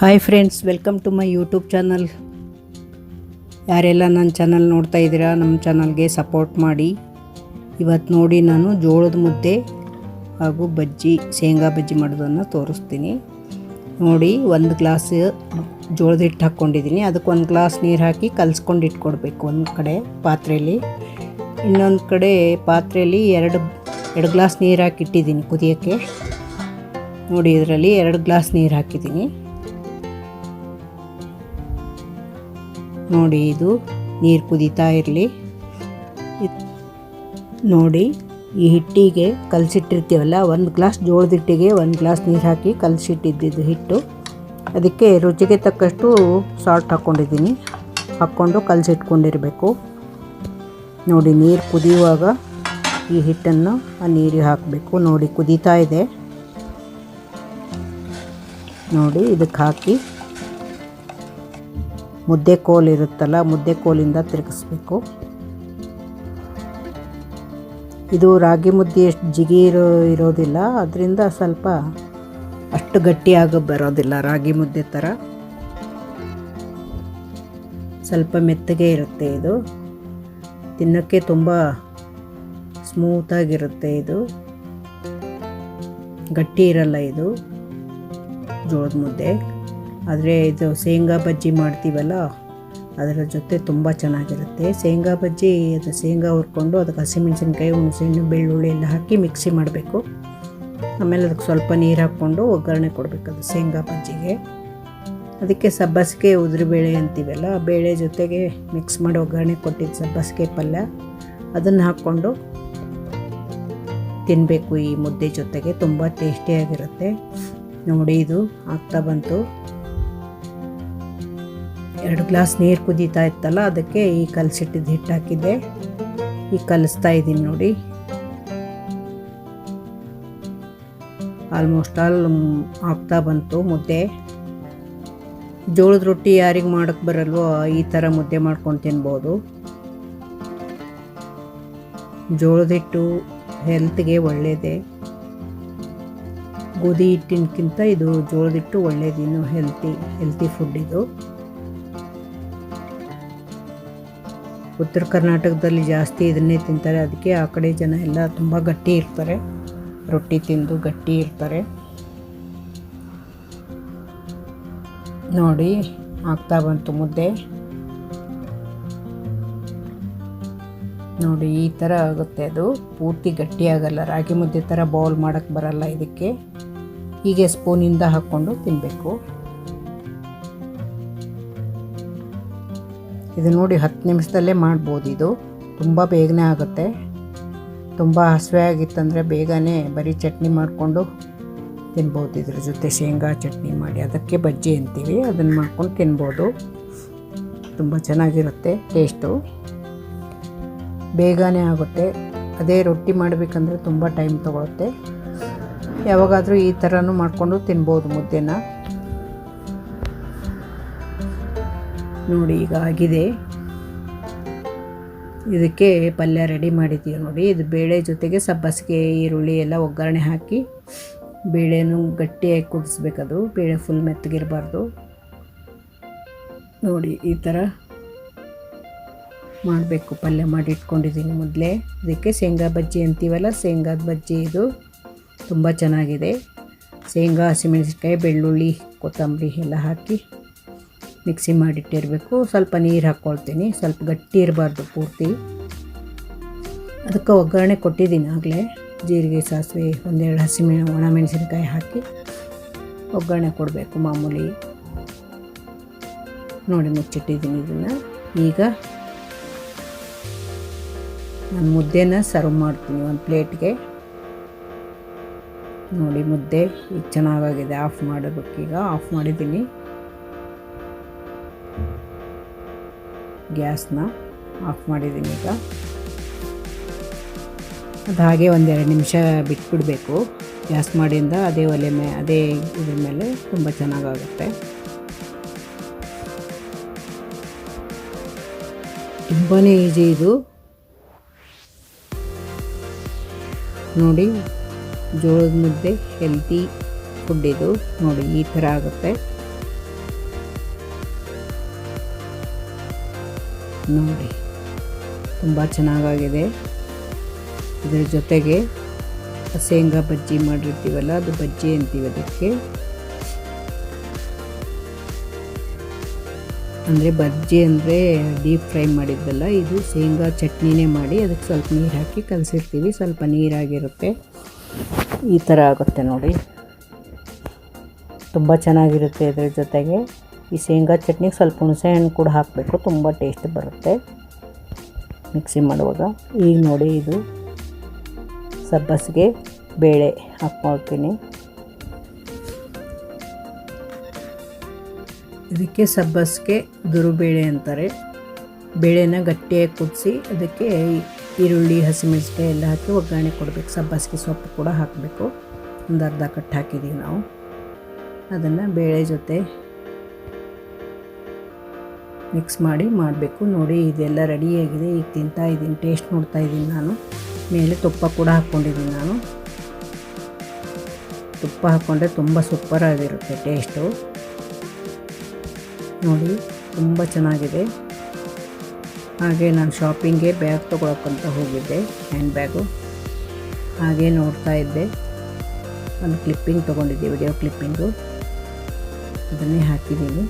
Hi friends welcome to my YouTube channel ಯಾರೆಲ್ಲ ನನ್ನ channel ನೋಡ್ತಾ ಇದ್ದೀರಾ, ನಮ್ಮ ಚಾನಲ್ಗೆ ಸಪೋರ್ಟ್ ಮಾಡಿ. ಇವತ್ತು ನೋಡಿ ನಾನು ಜೋಳದ ಮುದ್ದೆ ಹಾಗೂ ಬಜ್ಜಿ, ಶೇಂಗಾ ಬಜ್ಜಿ ಮಾಡೋದನ್ನು ತೋರಿಸ್ತೀನಿ. ನೋಡಿ, ಒಂದು ಗ್ಲಾಸ್ ಜೋಳದ ಹಿಟ್ಟು ಹಾಕ್ಕೊಂಡಿದ್ದೀನಿ. ಅದಕ್ಕೆ ಒಂದು ಗ್ಲಾಸ್ ನೀರು ಹಾಕಿ ಕಲಿಸ್ಕೊಂಡು ಇಟ್ಕೊಡ್ಬೇಕು ಒಂದು ಕಡೆ ಪಾತ್ರೆಯಲ್ಲಿ. ಇನ್ನೊಂದು ಕಡೆ ಪಾತ್ರೆಯಲ್ಲಿ ಎರಡು ಎರಡು ಗ್ಲಾಸ್ ನೀರು ಹಾಕಿ ಇಟ್ಟಿದ್ದೀನಿ ಕುದಿಯೋಕ್ಕೆ. ನೋಡಿ, ಇದರಲ್ಲಿ ಎರಡು ಗ್ಲಾಸ್ ನೀರು ಹಾಕಿದ್ದೀನಿ. ನೋಡಿ ಇದು ನೀರು ಕುದೀತಾ ಇರಲಿ. ನೋಡಿ ಈ ಹಿಟ್ಟಿಗೆ ಕಲಸಿಟ್ಟಿರ್ತೀವಲ್ಲ, ಒಂದು ಗ್ಲಾಸ್ ಜೋಳದ ಹಿಟ್ಟಿಗೆ ಒಂದು ಗ್ಲಾಸ್ ನೀರು ಹಾಕಿ ಕಲಸಿಟ್ಟಿದ್ದಿದ್ದು ಹಿಟ್ಟು. ಅದಕ್ಕೆ ರುಚಿಗೆ ತಕ್ಕಷ್ಟು ಸಾಲ್ಟ್ ಹಾಕ್ಕೊಂಡಿದ್ದೀನಿ ಹಾಕ್ಕೊಂಡು ಕಲಸಿಟ್ಕೊಂಡಿರಬೇಕು. ನೋಡಿ ನೀರು ಕುದಿಯುವಾಗ ಈ ಹಿಟ್ಟನ್ನು ಆ ನೀರಿಗೆ ಹಾಕಬೇಕು. ನೋಡಿ ಕುದೀತಾ ಇದೆ. ನೋಡಿ ಇದಕ್ಕೆ ಹಾಕಿ ಮುದ್ದೆ ಕೋಲ್ ಇರುತ್ತಲ್ಲ, ಮುದ್ದೆ ಕೋಲಿಂದ ತಿರುಗಿಸ್ಬೇಕು. ಇದು ರಾಗಿ ಮುದ್ದೆ ಎಷ್ಟು ಜಿಗಿ ಇರೋ, ಇರೋದಿಲ್ಲ. ಅದರಿಂದ ಸ್ವಲ್ಪ ಅಷ್ಟು ಗಟ್ಟಿಯಾಗಿ ಬರೋದಿಲ್ಲ ರಾಗಿ ಮುದ್ದೆ ಥರ ಸ್ವಲ್ಪ ಮೆತ್ತಗೆ ಇರುತ್ತೆ ಇದು. ತಿನ್ನೋಕ್ಕೆ ತುಂಬ ಸ್ಮೂತಾಗಿರುತ್ತೆ ಇದು. ಗಟ್ಟಿ ಇರಲ್ಲ ಇದು ಜೋಳದ ಮುದ್ದೆ. ಆದರೆ ಇದು ಶೇಂಗಾ ಬಜ್ಜಿ ಮಾಡ್ತೀವಲ್ಲ, ಅದರ ಜೊತೆ ತುಂಬ ಚೆನ್ನಾಗಿರುತ್ತೆ. ಶೇಂಗಾ ಬಜ್ಜಿ, ಅದು ಶೇಂಗಾ ಹುರ್ಕೊಂಡು ಅದಕ್ಕೆ ಹಸಿಮೆಣಸಿನ್ಕಾಯಿ, ಹುಣಸೆಹಣ್ಣು, ಬೆಳ್ಳುಳ್ಳಿ ಎಲ್ಲ ಹಾಕಿ ಮಿಕ್ಸಿ ಮಾಡಬೇಕು. ಆಮೇಲೆ ಅದಕ್ಕೆ ಸ್ವಲ್ಪ ನೀರು ಹಾಕ್ಕೊಂಡು ಒಗ್ಗರಣೆ ಕೊಡಬೇಕು ಅದು ಶೇಂಗಾ ಬಜ್ಜಿಗೆ. ಅದಕ್ಕೆ ಸಬ್ಬಸಿಗೆ ಉದುರುಬೇಳೆ ಅಂತೀವಲ್ಲ, ಆ ಬೇಳೆ ಜೊತೆಗೆ ಮಿಕ್ಸ್ ಮಾಡಿ ಒಗ್ಗರಣೆ ಕೊಟ್ಟಿದ್ದು ಸಬ್ಬಸಿಗೆ ಪಲ್ಯ, ಅದನ್ನು ಹಾಕ್ಕೊಂಡು ತಿನ್ನಬೇಕು ಈ ಮುದ್ದೆ ಜೊತೆಗೆ, ತುಂಬ ಟೇಸ್ಟಿಯಾಗಿರುತ್ತೆ ನೋಡಿ ಇದು ಆಗ್ತಾ ಬಂತು. ಎರಡು ಗ್ಲಾಸ್ ನೀರು ಕುದೀತಾ ಇತ್ತಲ್ಲ, ಅದಕ್ಕೆ ಈ ಕಲಸಿಟ್ಟಿದ್ದು ಹಿಟ್ಟು ಹಾಕಿದ್ದೆ. ಈಗ ಕಲಿಸ್ತಾ ಇದ್ದೀನಿ ನೋಡಿ. ಆಲ್ಮೋಸ್ಟ್ ಆಲ್ ಆಗ್ತಾ ಬಂತು ಮುದ್ದೆ. ಜೋಳದ ರೊಟ್ಟಿ ಯಾರಿಗೆ ಮಾಡೋಕ್ಕೆ ಬರಲ್ವೋ ಈ ಥರ ಮುದ್ದೆ ಮಾಡ್ಕೊಂಡು ತಿನ್ಬೋದು. ಜೋಳದ ಹಿಟ್ಟು ಹೆಲ್ತ್ಗೆ ಒಳ್ಳೆಯದೇ ಗೋಧಿ ಹಿಟ್ಟಿನಕ್ಕಿಂತ ಇದು ಜೋಳದ ಹಿಟ್ಟು ಒಳ್ಳೇದು ಹೆಲ್ತಿ ಹೆಲ್ತಿ ಫುಡ್ ಇದು. ಉತ್ತರ ಕರ್ನಾಟಕದಲ್ಲಿ ಜಾಸ್ತಿ ಇದನ್ನೇ ತಿಂತಾರೆ. ಅದಕ್ಕೆ ಆ ಕಡೆ ಜನ ಎಲ್ಲ ತುಂಬ ಗಟ್ಟಿ ಇರ್ತಾರೆ. ರೊಟ್ಟಿ ತಿಂದು ಗಟ್ಟಿ ಇರ್ತಾರೆ. ನೋಡಿ, ಆಗ್ತಾ ಬಂತು ಮುದ್ದೆ. ನೋಡಿ, ಈ ಥರ ಆಗುತ್ತೆ ಅದು. ಪೂರ್ತಿ ಗಟ್ಟಿಯಾಗಲ್ಲ. ರಾಗಿ ಮುದ್ದೆ ಥರ ಬೌಲ್ ಮಾಡೋಕ್ಕೆ ಬರಲ್ಲ ಇದಕ್ಕೆ. ಹೀಗೆ ಸ್ಪೂನಿಂದ ಹಾಕ್ಕೊಂಡು ತಿನ್ನಬೇಕು ಇದು ನೋಡಿ ಹತ್ತು ನಿಮಿಷದಲ್ಲೇ ಮಾಡ್ಬೋದು ಇದು. ತುಂಬ ಬೇಗನೆ ಆಗುತ್ತೆ. ತುಂಬ ಹಸಿವೆ ಆಗಿತ್ತಂದರೆ ಬೇಗನೆ ಬರೀ ಚಟ್ನಿ ಮಾಡಿಕೊಂಡು ತಿನ್ಬೋದು. ಇದ್ರ ಜೊತೆ ಶೇಂಗಾ ಚಟ್ನಿ ಮಾಡಿ. ಅದಕ್ಕೆ ಬಜ್ಜಿ ಅಂತೀವಿ. ಅದನ್ನು ಮಾಡ್ಕೊಂಡು ತಿನ್ಬೋದು. ತುಂಬ ಚೆನ್ನಾಗಿರುತ್ತೆ ಟೇಸ್ಟು. ಬೇಗನೆ ಆಗುತ್ತೆ. ಅದೇ ರೊಟ್ಟಿ ಮಾಡಬೇಕಂದ್ರೆ ತುಂಬ ಟೈಮ್ ತೊಗೊಳುತ್ತೆ. ಯಾವಾಗಾದರೂ ಈ ಥರನೂ ಮಾಡಿಕೊಂಡು ತಿನ್ಬೋದು ಮುದ್ದೆನ. ನೋಡಿ, ಈಗ ಆಗಿದೆ. ಇದಕ್ಕೆ ಪಲ್ಯ ರೆಡಿ ಮಾಡಿದ್ದೀವಿ ನೋಡಿ. ಇದು ಬೇಳೆ ಜೊತೆಗೆ ಸಬ್ಬಸಿಗೆ ಈರುಳ್ಳಿ ಎಲ್ಲ ಒಗ್ಗರಣೆ ಹಾಕಿ ಬೇಳೆನೂ ಗಟ್ಟಿಯಾಗಿ ಕುದಿಸ್ಬೇಕದು. ಬೇಳೆ ಫುಲ್ ಮೆತ್ತಗಿರಬಾರ್ದು. ನೋಡಿ, ಈ ಥರ ಮಾಡಬೇಕು. ಪಲ್ಯ ಮಾಡಿ ಇಟ್ಕೊಂಡಿದ್ದೀನಿ ಮೊದಲೇ. ಇದಕ್ಕೆ ಶೇಂಗಾ ಬಜ್ಜಿ ಅಂತೀವಲ್ಲ, ಶೇಂಗಾದ ಬಜ್ಜಿ ಇದು ತುಂಬ ಚೆನ್ನಾಗಿದೆ. ಶೇಂಗಾ, ಹಸಿಮೆಣಸಿನ್ಕಾಯಿ, ಬೆಳ್ಳುಳ್ಳಿ, ಕೊತ್ತಂಬರಿ ಎಲ್ಲ ಹಾಕಿ ಮಿಕ್ಸಿ ಮಾಡಿಟ್ಟಿರಬೇಕು. ಸ್ವಲ್ಪ ನೀರು ಹಾಕ್ಕೊಳ್ತೀನಿ ಸ್ವಲ್ಪ ಗಟ್ಟಿ ಇರಬಾರ್ದು ಪೂರ್ತಿ. ಅದಕ್ಕೆ ಒಗ್ಗರಣೆ ಕೊಟ್ಟಿದ್ದೀನಿ ಆಗಲೇ. ಜೀರಿಗೆ, ಸಾಸಿವೆ, ಒಂದೆರಡು ಹಸಿಮೆ ಒಣಮೆಣಸಿನಕಾಯಿ ಹಾಕಿ ಒಗ್ಗರಣೆ ಕೊಡಬೇಕು ಮಾಮೂಲಿ. ನೋಡಿ ಮುಚ್ಚಿಟ್ಟಿದ್ದೀನಿ ಇದನ್ನು. ಈಗ ನಾನು ಮುದ್ದೆನ ಸರ್ವ್ ಮಾಡ್ತೀನಿ ಒಂದು ಪ್ಲೇಟ್ಗೆ. ನೋಡಿ ಮುದ್ದೆ ಈಗ ಚೆನ್ನಾಗಾಗಿದೆ. ಆಫ್ ಮಾಡಬೇಕೀಗ. ಆಫ್ ಮಾಡಿದ್ದೀನಿ. ಗ್ಯಾಸ್ನ ಆಫ್ ಮಾಡಿದ್ದೀನಿ ಈಗ. ಅದು ಹಾಗೆ ಒಂದೆರಡು ನಿಮಿಷ ಬಿಟ್ಬಿಡಬೇಕು. ಗ್ಯಾಸ್ ಮಾಡಿಂದ ಅದೇ ಒಲೆ ಮೇ, ಅದೇ ಇದ್ರ ಮೇಲೆ ತುಂಬ ಚೆನ್ನಾಗಾಗುತ್ತೆ. ತುಂಬಾ ಈಸಿ ಇದು. ನೋಡಿ, ಜೋಳದ ಮುದ್ದೆ ಹೆಲ್ತಿ ಫುಡ್ ಇದು. ನೋಡಿ, ಈ ಥರ ಆಗುತ್ತೆ. ನೋಡಿ. ತುಂಬ ಚೆನ್ನಾಗಾಗಿದೆ. ಇದರ ಜೊತೆಗೆ ಶೇಂಗಾ ಬಜ್ಜಿ ಮಾಡಿರ್ತೀವಲ್ಲ, ಅದು ಬಜ್ಜಿ ಅಂತೀವಿ ಅದಕ್ಕೆ. ಅಂದರೆ ಬಜ್ಜಿ ಅಂದರೆ ಡೀಪ್ ಫ್ರೈ ಮಾಡಿದ್ದಲ್ಲ, ಇದು ಶೇಂಗಾ ಚಟ್ನಿನೇ ಮಾಡಿ ಅದಕ್ಕೆ ಸ್ವಲ್ಪ ನೀರು ಹಾಕಿ ಕಲಸಿರ್ತೀವಿ, ಸ್ವಲ್ಪ ನೀರಾಗಿರುತ್ತೆ. ಈ ಥರ ಆಗುತ್ತೆ ನೋಡಿ. ತುಂಬ ಚೆನ್ನಾಗಿರುತ್ತೆ ಇದ್ರ ಜೊತೆಗೆ. ಈ ಶೇಂಗಾ ಚಟ್ನಿಗೆ ಸ್ವಲ್ಪ ಹುಣಸೆ ಹಣ್ಣು ಕೂಡ ಹಾಕಬೇಕು, ತುಂಬ ಟೇಸ್ಟ್ ಬರುತ್ತೆ ಮಿಕ್ಸಿ ಮಾಡುವಾಗ. ಈಗ ನೋಡಿ ಇದು ಸಬ್ಬಸಿಗೆ ಬೇಳೆ ಹಾಕ್ಕೊಳ್ತೀನಿ. ಇದಕ್ಕೆ ಸಬ್ಬಸಿಗೆ ದುರುಬೇಳೆ ಅಂತಾರೆ. ಬೇಳೆನ ಗಟ್ಟಿಯಾಗಿ ಕುದಿಸಿ ಅದಕ್ಕೆ ಈರುಳ್ಳಿ ಹಸಿಮೆಣಸಿಕಾಯಿ ಎಲ್ಲ ಹಾಕಿ ಒಗ್ಗರಣೆ ಕೊಡಬೇಕು. ಸಬ್ಬಸಿಗೆ ಸೊಪ್ಪು ಕೂಡ ಹಾಕಬೇಕು. ಒಂದು ಅರ್ಧ ಕಟ್ಟು ಹಾಕಿದ್ದೀವಿ ನಾವು. ಅದನ್ನು ಬೇಳೆ ಜೊತೆ ಮಿಕ್ಸ್ ಮಾಡಿ ಮಾಡಬೇಕು. ನೋಡಿ, ಇದೆಲ್ಲ ರೆಡಿಯಾಗಿದೆ ಈಗ ತಿಂತಾ ಇದ್ದೀನಿ. ಟೇಸ್ಟ್ ನೋಡ್ತಾ ಇದ್ದೀನಿ ನಾನು. ಮೇಲೆ ತುಪ್ಪ ಕೂಡ ಹಾಕ್ಕೊಂಡಿದ್ದೀನಿ ನಾನು. ತುಪ್ಪ ಹಾಕ್ಕೊಂಡ್ರೆ ತುಂಬ ಸೂಪರಾಗಿರುತ್ತೆ ಟೇಸ್ಟು ನೋಡಿ, ತುಂಬ ಚೆನ್ನಾಗಿದೆ. ಹಾಗೆ ನಾನು ಶಾಪಿಂಗ್ಗೆ ಬ್ಯಾಗ್ ತೊಗೊಳಕ್ಕಂತ ಹೋಗಿದ್ದೆ. ಹ್ಯಾಂಡ್ ಬ್ಯಾಗು ಹಾಗೆ ನೋಡ್ತಾ ಇದ್ದೆ. ಒಂದು ಕ್ಲಿಪ್ಪಿಂಗ್ ತೊಗೊಂಡಿದ್ದೆ ವಿಡಿಯೋ ಕ್ಲಿಪ್ಪಿಂಗು ಅದನ್ನೇ ಹಾಕಿದ್ದೀನಿ.